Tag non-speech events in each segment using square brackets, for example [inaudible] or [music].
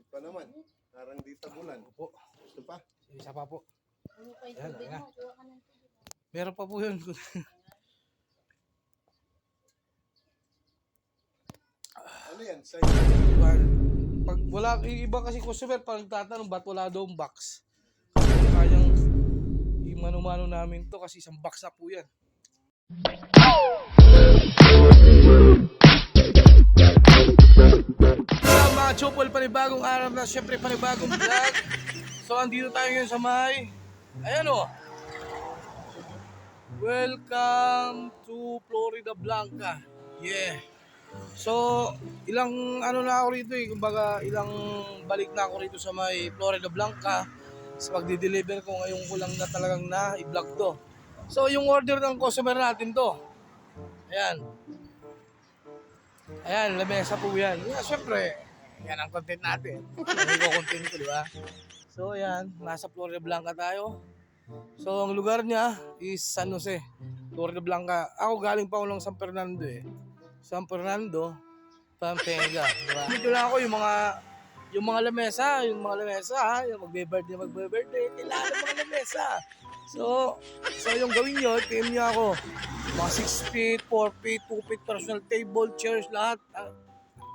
Lamig pa naman. Parang di tagulan. Opo. Gusto pa? Isa pa po. Ano pa yung Ayan, tubig ayan. mo? Kuha ka ng tubig. Meron pa po yun. Ano yan? Sa Pag wala, yung iba kasi customer, parang tatanong, ba't wala daw box? Kasi kayang imano-mano namin to kasi isang box na po yan. Sa mga chopol, panibagong araw na syempre panibagong vlog. So, andito tayo ngayon sa may, ayan o. Welcome to Florida Blanca. Yeah. So, ilang ano na ako rito eh, kumbaga ilang balik na ako rito sa may Florida Blanca sa pagdi-deliver ko ngayon ko lang na talagang na i-vlog to. So, yung order ng customer natin to. Ayan. Ayan, lamesa po yan. Yeah, syempre, yan ang content natin. Yan ang content ko, di ba? So, ayan, nasa Florida Blanca tayo. So, ang lugar niya is San Jose, Florida Blanca. Ako galing pa ako ng San Fernando eh. San Fernando, Pampanga. Diba? Dito lang ako yung mga yung mga lamesa, yung mga lamesa, ha? yung magbe-birthday, magbe-birthday, kailangan ng mga lamesa. So, so yung gawin nyo, PM nyo ako. Mga 6 feet, 4 feet, 2 feet, personal table, chairs, lahat. Ah,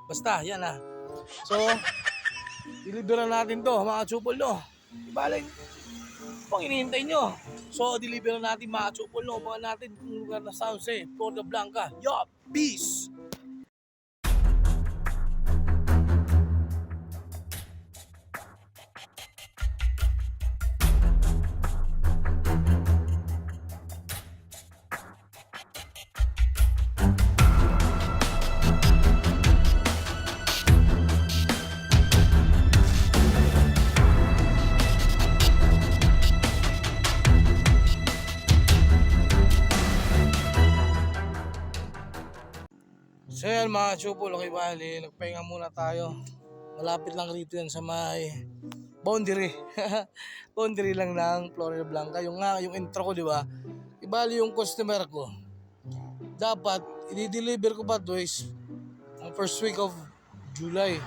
Basta, yan ha. So, deliveran natin to, mga chupol no. Balik, pang inihintay nyo. So, deliver natin mga chupol no. Mga natin kung lugar na San Jose, Florida Blanca. Yo, peace! So yan mga chupol, okay bali, nagpahinga muna tayo. Malapit lang rito yan sa may boundary. [laughs] boundary lang ng Florida Blanca. Yung nga, yung intro ko, di ba? Ibali yung customer ko. Dapat, i-deliver ko pa is ang first week of July.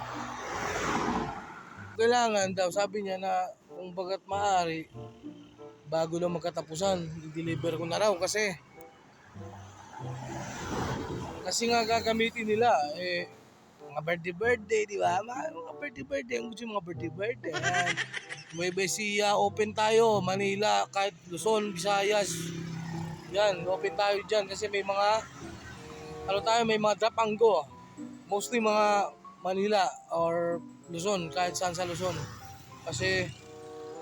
Kailangan daw, sabi niya na kung bagat maaari, bago lang magkatapusan, i-deliver ko na raw kasi kasi nga gagamitin nila, eh, mga birthday birthday, di ba? Mga, mga birthday birthday, ang gusto mga birthday birthday. May Besia, open tayo, Manila, kahit Luzon, Visayas. Yan, open tayo dyan kasi may mga, ano tayo, may mga drop and go. Mostly mga Manila or Luzon, kahit saan sa Luzon. Kasi,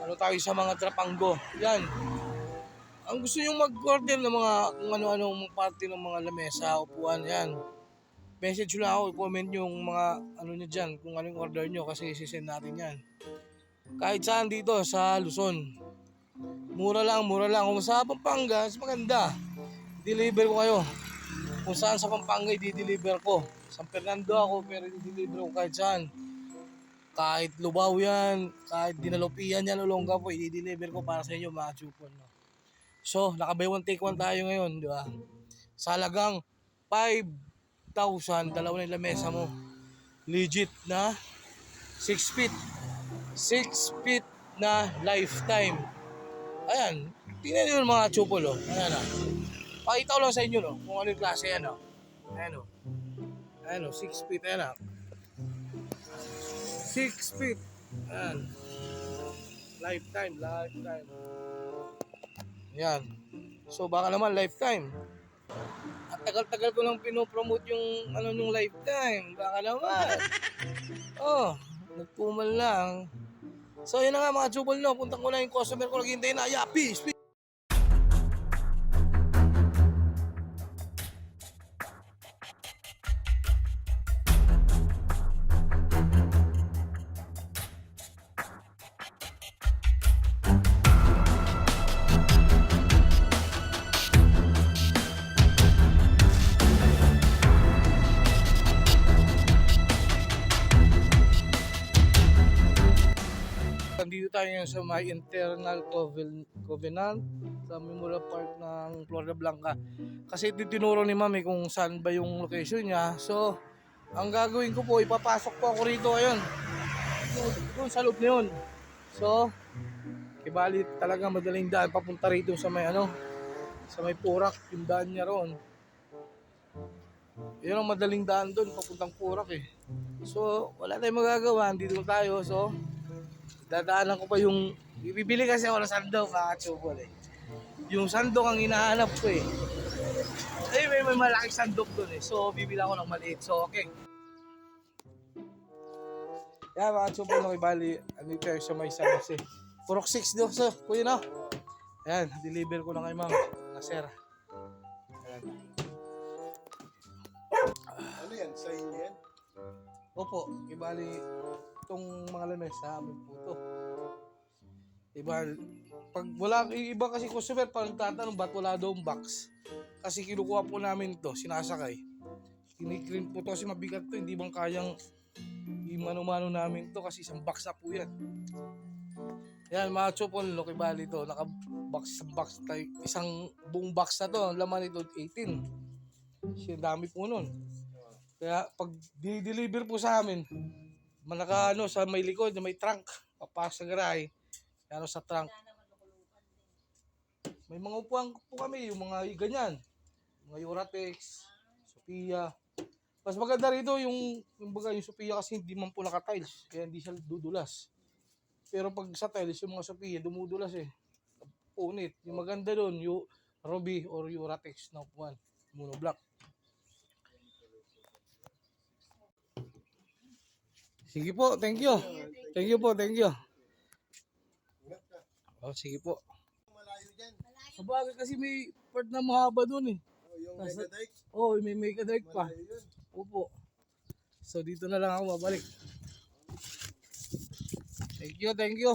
ano tayo sa mga drop and go. Yan, ang gusto yung mag-order ng mga kung ano-anong parte ng mga lamesa, upuan, yan. Message nyo lang ako, comment nyo yung mga ano nyo dyan, kung anong order nyo kasi isisend natin yan. Kahit saan dito sa Luzon. Mura lang, mura lang. Kung sa Pampanga, maganda. Deliver ko kayo. Kung saan sa Pampanga, i-deliver ko. San Fernando ako, pero i-deliver ko kahit saan. Kahit Lubao yan, kahit Dinalopian yan, Olonga po, i-deliver ko para sa inyo mga chupon. No? So, naka one take one tayo ngayon, di ba? Sa halagang 5,000, dalawa na yung lamesa mo. Legit na 6 feet. 6 feet na lifetime. Ayan, tingnan nyo yung mga chupol, oh. Ayan, ah. Pakita ko lang sa inyo, no, kung ano yung klase yan, oh. Ayan, oh. Ayan, oh, 6 feet, ayan, ah. 6 feet. Ayan. Lifetime, lifetime. Yan. So baka naman lifetime. At tagal-tagal ko lang pinopromote yung ano yung lifetime. Baka naman. Oh, nagpumal lang. So yun na nga mga chubol no. Puntang ko na yung customer ko naghihintay na. Yeah. Tayo ngayon sa may internal coven- covenant sa Memorial Park ng Florida Blanca. Kasi tinuro ni Mami kung saan ba yung location niya. So, ang gagawin ko po, ipapasok po ako rito ngayon. Doon sa loob na yun. So, kibali talaga madaling daan papunta rito sa may ano, sa may Purak, yung daan niya roon. Yun ang madaling daan doon, papuntang Purak eh. So, wala tayong magagawa, dito tayo. So, dadaanan ko pa yung, bibili kasi ako ng sandok, kakatsubol eh. Yung sandok ang hinahanap ko eh. Ay, may, may malaking sandok doon eh. So, bibili ako ng maliit. So, okay. Yeah, mga tsupol na bali, andito tayo sa may San Jose. Purok 6 daw, so, kuya na. Ayan, deliver ko na kay ma'am. Na sir. Ayan. Ano yan? Sign yan? Opo, ibali itong mga lames sa amin po to. Iba, pag wala, iba kasi customer, parang tatanong ba't wala daw box. Kasi kinukuha po namin to, sinasakay. Kinikrint po to kasi mabigat to, hindi bang kayang imano-mano namin to kasi isang box na po yan. Yan, mga chupol, Loki Bali to, naka-box sa box. Isang buong box na to, ang laman nito 18. Siya dami po nun. Kaya pag di-deliver po sa amin, manaka ano sa may likod, may trunk, papasok sa garahe, ano sa trunk. May mga upuan po kami, yung mga ganyan. Mga Uratex, Sophia. Mas maganda rito yung, yung baga yung Sophia kasi hindi man po naka-tiles, kaya hindi siya dudulas. Pero pag sa tiles, yung mga Sophia, dumudulas eh. Punit. Yung maganda doon, yung Ruby or Uratex na upuan, monoblock. Sige po, thank you. Thank you po, thank you. Oh, sige po. Malayo dyan. Sabagay kasi may part na mahaba doon eh. Oh, yung Nasa- Megadike, Oh, may make a direct pa. Opo. So dito na lang ako babalik. Thank you, thank you.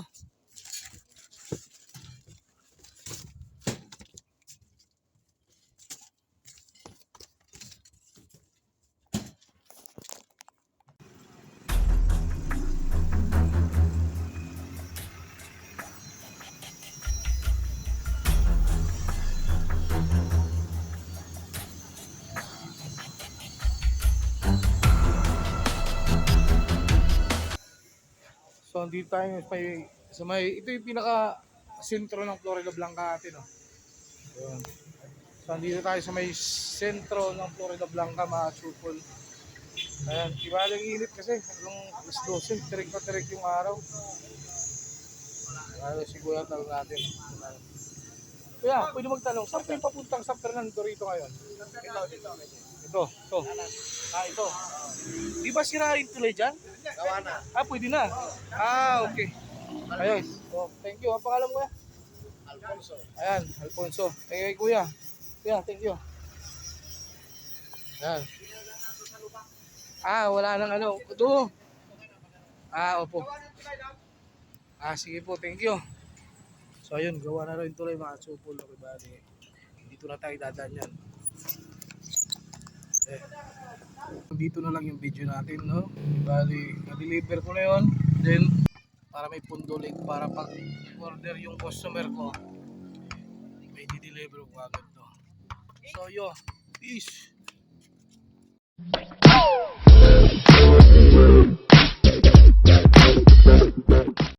So andito tayo sa may, sa may ito yung pinaka sentro ng Florida Blanca natin. Oh. Ayan. So andito tayo sa may sentro ng Florida Blanca mga chupol. Ayan, kibalang init kasi hanggang alas 12, tirik na tirik yung araw. Ano si Kuya tanong natin. Kuya, pwede magtanong, saan po yung papuntang San Fernando rito ngayon? Ito, dito. Ito, ito. Ah, ito. Di ba sira rin tuloy dyan? Gawa na. Ah, pwede na. Ah, okay. Ayun. Oh, thank you. Ang pangalan mo kuya? Alfonso. Ayan, Alfonso. Thank you, kuya. Kuya, thank you. Ayan. Ah, wala nang ano. Ito. Ah, opo. Ah, sige po. Thank you. So, ayun. Gawa na rin tuloy mga supol. Okay, bali. Dito na tayo dadaan yan. Dito na lang yung video natin, no? Bali, na-deliver ko na yun. Then, para may pundulig para pag order yung customer ko, may di-deliver ko agad to. So, yo, peace!